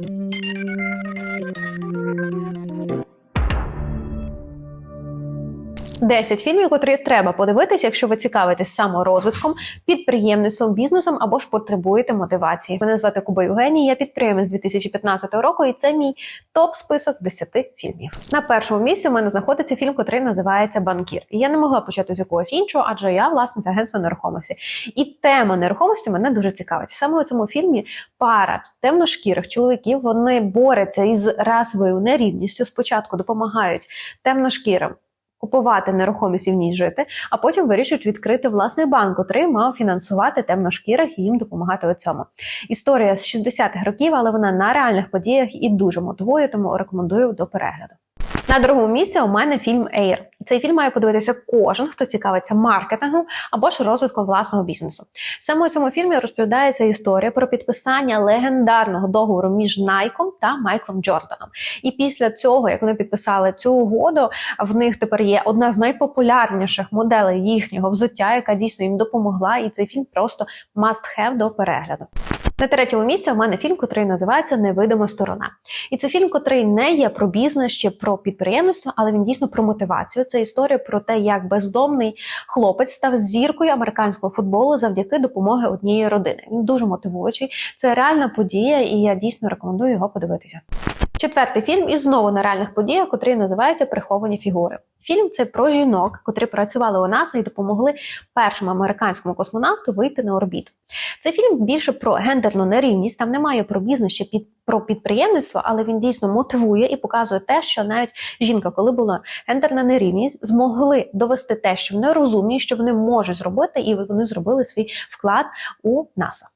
Mm. Десять фільмів, котрі треба подивитися, якщо ви цікавитесь саморозвитком, підприємництвом, бізнесом або ж потребуєте мотивації. Мене звати Куба Євгеній, я підприємець 2015 року, і це мій топ-список 10 фільмів. На першому місці у мене знаходиться фільм, котрий називається Банкір. І я не могла почати з якогось іншого, адже я власниця агентства нерухомості. І тема нерухомості мене дуже цікавить. Саме у цьому фільмі пара темношкірих чоловіків вони борються із расовою нерівністю. Спочатку допомагають темношкірим купувати нерухомість і в ній жити, а потім вирішують відкрити власний банк, котрий мав фінансувати темношкірих і їм допомагати у цьому. Історія з 60-х років, але вона на реальних подіях і дуже мотивує, тому рекомендую до перегляду. На другому місці у мене фільм Air. Цей фільм має подивитися кожен, хто цікавиться маркетингом або ж розвитком власного бізнесу. Саме у цьому фільмі розповідається історія про підписання легендарного договору між Найком та Майклом Джорданом. І після цього, як вони підписали цю угоду, в них тепер є одна з найпопулярніших моделей їхнього взуття, яка дійсно їм допомогла. І цей фільм просто must have до перегляду. На третьому місці у мене фільм, котрий називається Невидима сторона. І це фільм, котрий не є про бізнес чи про підприємництво, але він дійсно про мотивацію. Це історія про те, як бездомний хлопець став зіркою американського футболу завдяки допомоги однієї родини. Він дуже мотивуючий. Це реальна подія, і я дійсно рекомендую його подивитися. Четвертий фільм і знову на реальних подіях, котрий називається Приховані фігури. Фільм це про жінок, котрі працювали у НАСА і допомогли першому американському космонавту вийти на орбіту. Цей фільм більше про гендерну нерівність. Там немає про бізнес чи під про підприємництво, але він дійсно мотивує і показує те, що навіть жінка, коли була гендерна нерівність, змогли довести те, що вони розумні, що вони можуть зробити, і вони зробили свій вклад у НАСА.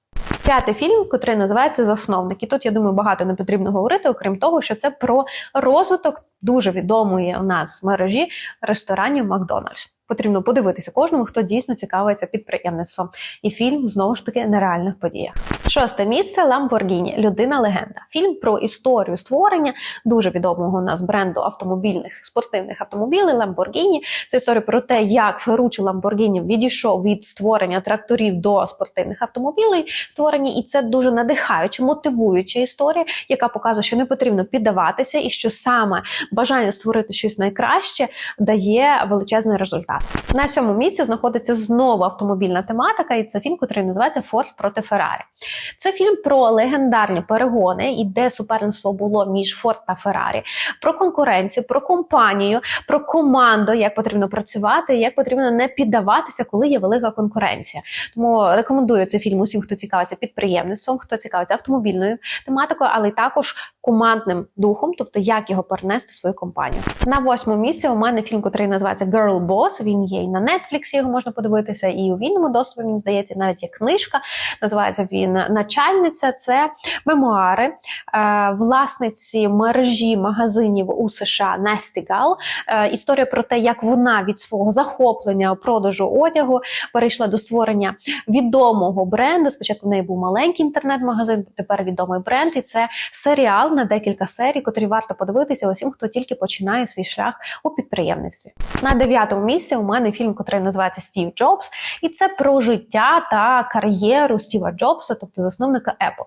П'ятий фільм, котрий називається Засновник. І тут я думаю, багато не потрібно говорити, окрім того, що це про розвиток дуже відомої у нас мережі ресторанів Макдональдс. Потрібно подивитися кожному, хто дійсно цікавиться підприємництвом. І фільм знову ж таки на реальних подіях. Шосте місце Ламборгіні Людина легенда. Фільм про історію створення дуже відомого у нас бренду автомобільних спортивних автомобілів Lamborghini. Це історія про те, як Ферруччо Ламборгіні відійшов від створення тракторів до спортивних автомобілів створені, і це дуже надихаюча, мотивуюча історія, яка показує, що не потрібно піддаватися, і що саме бажання створити щось найкраще дає величезний результат. На сьомому місці знаходиться знову автомобільна тематика, і це фільм, який називається Форд проти Феррарі. Це фільм про легендарні перегони, і де суперництво було між Форд та Феррарі, про конкуренцію, про компанію, про команду, як потрібно працювати, як потрібно не піддаватися, коли є велика конкуренція. Тому рекомендую цей фільм усім, хто цікавиться підприємництвом, хто цікавиться автомобільною тематикою, але й також командним духом, тобто як його перенести в свою компанію. На восьмому місці у мене фільм, який називається Girl Boss. Він є і на Netflix, його можна подивитися, і у вільному доступі, мені здається, навіть є книжка. Називається він Начальниця. Це мемуари е, власниці мережі магазинів у США Насті Гал. Е, історія про те, як вона від свого захоплення продажу одягу перейшла до створення відомого бренду. Спочатку в неї був маленький інтернет-магазин, тепер відомий бренд, і це серіал на декілька серій, котрі варто подивитися усім, хто тільки починає свій шлях у підприємництві. На дев'ятому місці у мене фільм, який називається Стів Джобс, і це про життя та кар'єру Стіва Джобса, тобто засновника Apple.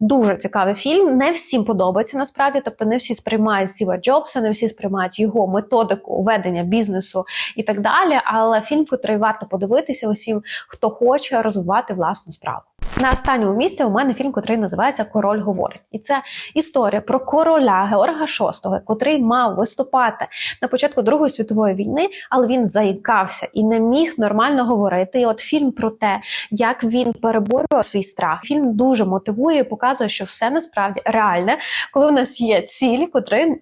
Дуже цікавий фільм. Не всім подобається насправді, тобто не всі сприймають Стіва Джобса, не всі сприймають його методику ведення бізнесу і так далі. Але фільм, який варто подивитися усім, хто хоче розвивати власну справу. На останньому місці у мене фільм, який називається Король говорить, і це історія про короля Георга VI, котрий мав виступати на початку Другої світової війни, але він заїкався і не міг нормально говорити. І от фільм про те, як він переборював свій страх. Фільм дуже мотивує, і показує, що все насправді реальне, коли у нас є цілі,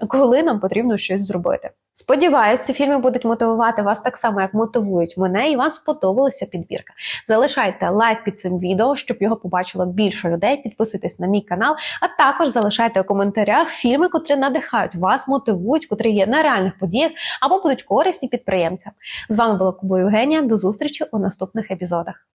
коли нам потрібно щось зробити. Сподіваюсь, ці фільми будуть мотивувати вас так само, як мотивують мене, і вам сподобалася підбірка. Залишайте лайк під цим відео, щоб його побачило більше людей. Підписуйтесь на мій канал, а також залишайте у коментарях фільми, котрі надихають вас, мотивують, котрі є на реальних подіях або будуть корисні підприємцям. З вами була Куба Євгенія. До зустрічі у наступних епізодах.